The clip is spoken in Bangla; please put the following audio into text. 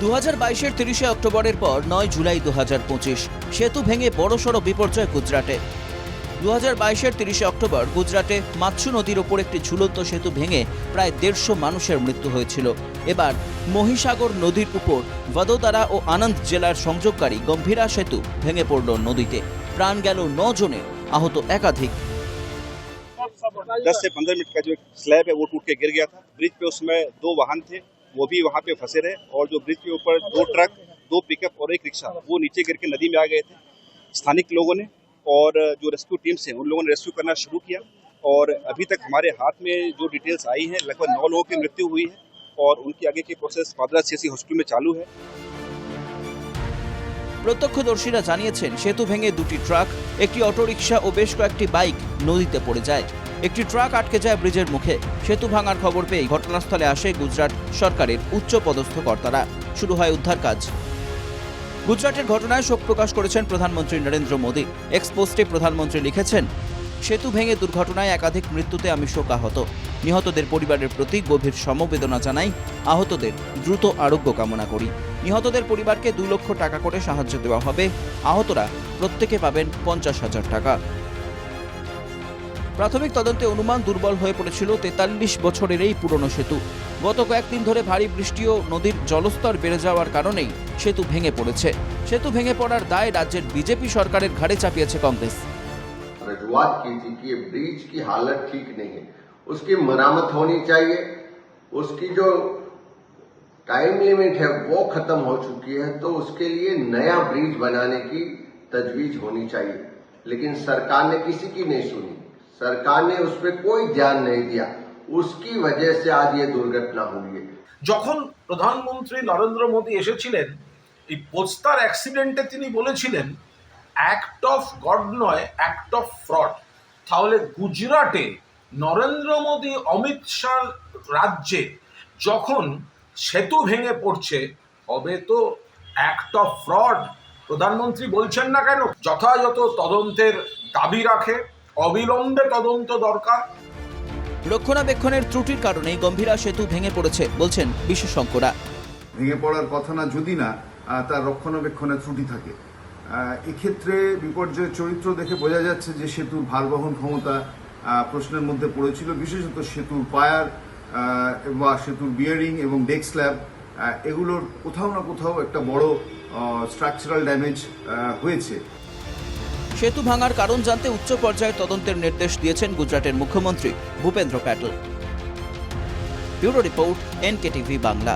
দু হাজার বাইশের তিরিশে অক্টোবরের পর নয় জুলাই দু হাজার পঁচিশ সেতু ভেঙে বড়সড় বিপর্যয় গুজরাটে দু হাজার বাইশের তিরিশে অক্টোবর গুজরাটে মাৎসু নদীর ওপর একটি ঝুলন্ত সেতু ভেঙে প্রায় দেড়শো মানুষের মৃত্যু হয়েছিল এবার মহিসাগর নদীর উপর ভদোদারা ও আনন্দ জেলার সংযোগকারী গম্ভীরা সেতু ভেঙে পড়ল নদীতে প্রাণ গেল ন জনের আহত একাধিক दस से पंद्रह मिनट का जो एक स्लैब है वो टूट के गिर गया था ब्रिज पे उसमें दो वाहन थे वो भी वहाँ पे फंसे रहे और जो ब्रिज के ऊपर दो ट्रक दो पिकअप और एक रिक्शा वो नीचे गिर के नदी में आ गए थे स्थानिक लोगों ने और जो रेस्क्यू टीम्स हैं उन लोगों ने रेस्क्यू करना शुरू किया और अभी तक हमारे हाथ में जो डिटेल्स आई हैं लगभग नौ लोगों की मृत्यु हुई है और उनकी आगे की प्रोसेस पादरा सीएससी हॉस्पिटल में चालू है প্রত্যক্ষদর্শীরা জানিয়েছেন সেতু ভেঙে দুটি ট্রাক একটি অটোরিকশা ও বেশ কয়েকটি বাইক নদীতে পড়ে যায় একটি ট্রাক আটকে যায় ব্রিজের মুখে। সেতু ভাঙার খবর পেয়ে ঘটনাস্থলে আসে গুজরাট সরকারের উচ্চ পদস্থ কর্তারা। শুরু হয় উদ্ধার কাজ। গুজরাটের ঘটনায় শোক প্রকাশ করেছেন প্রধানমন্ত্রী নরেন্দ্র মোদী। এক্সপোস্টে প্রধানমন্ত্রী লিখেছেন, সেতু ভেঙে দুর্ঘটনায় একাধিক মৃত্যুতে আমি শোকাহত। নিহতদের পরিবারের প্রতি গভীর সমবেদনা জানাই। আহতদের দ্রুত আরোগ্য কামনা করি। নিহতদের পরিবারকে দু লক্ষ টাকা করে সাহায্য দেওয়া হবে। আহতরা প্রত্যেকে পাবেন পঞ্চাশ হাজার টাকা। প্রাথমিক তদন্তে অনুমান দুর্বল হয়ে পড়েছিল তেতাল্লিশ বছরের এই পুরনো সেতু গত কয়েকদিন ধরে ভারী বৃষ্টি ও নদীর জলস্তর বেড়ে যাওয়ার কারণেই সেতু ভেঙে পড়েছে সেতু ভেঙে পড়ার দায় রাজ্যের বিজেপি সরকারের ঘাড়ে চাপিয়েছে কংগ্রেস रजुआत की थी कि ये ब्रिज की हालत ठीक नहीं है उसकी मरामत होनी चाहिए उसकी जो टाइम लिमिट है वो खत्म हो चुकी है तो उसके लिए नया ब्रिज बनाने की तजवीज होनी चाहिए लेकिन सरकार ने किसी की नहीं सुनी सरकार ने उस पर कोई ध्यान नहीं दिया उसकी वजह से आज ये दुर्घटना हुई है যখন প্রধানমন্ত্রী নরেন্দ্র মোদী এসেছিলেন এই পোস্তার অ্যাক্সিডেন্টে তিনি বলেছিলেন অ্যাক্ট অফ গড নয় অ্যাক্ট অফ ফ্রড তাহলে গুজরাটে নরেন্দ্র মোদী অমিত শাহ রাজ্যে যখন সেতু ভেঙে পড়ছে হবে তো অ্যাক্ট অফ ফ্রড প্রধানমন্ত্রী বলছেন না কেন যথাযথ তদন্তের দাবি রাখে অবিলম্বে তদন্ত দরকার। রক্ষণাবেক্ষণের ত্রুটির কারণেই গম্ভীরা সেতু ভেঙে পড়েছে বলছেন বিশেষজ্ঞরা। ভেঙে পড়ার কথা না যদি না তার রক্ষণাবেক্ষণে ত্রুটি থাকে। এক্ষেত্রে বিপর্যয়ের চরিত্র দেখে বোঝা যাচ্ছে যে সেতুর ভারবহন ক্ষমতা প্রশ্নের মধ্যে পড়েছিল বিশেষত সেতুর পায়ার বা সেতুর বিয়ারিং এবং ডেক স্ল্যাব এগুলোর কোথাও না কোথাও একটা বড় স্ট্রাকচারাল ড্যামেজ হয়েছে। সেতু ভাঙার কারণ জানতে উচ্চ পর্যায়ের তদন্তের নির্দেশ দিয়েছেন গুজরাটের মুখ্যমন্ত্রী Bhupendra Patel. Bureau report, NKTV Bangla.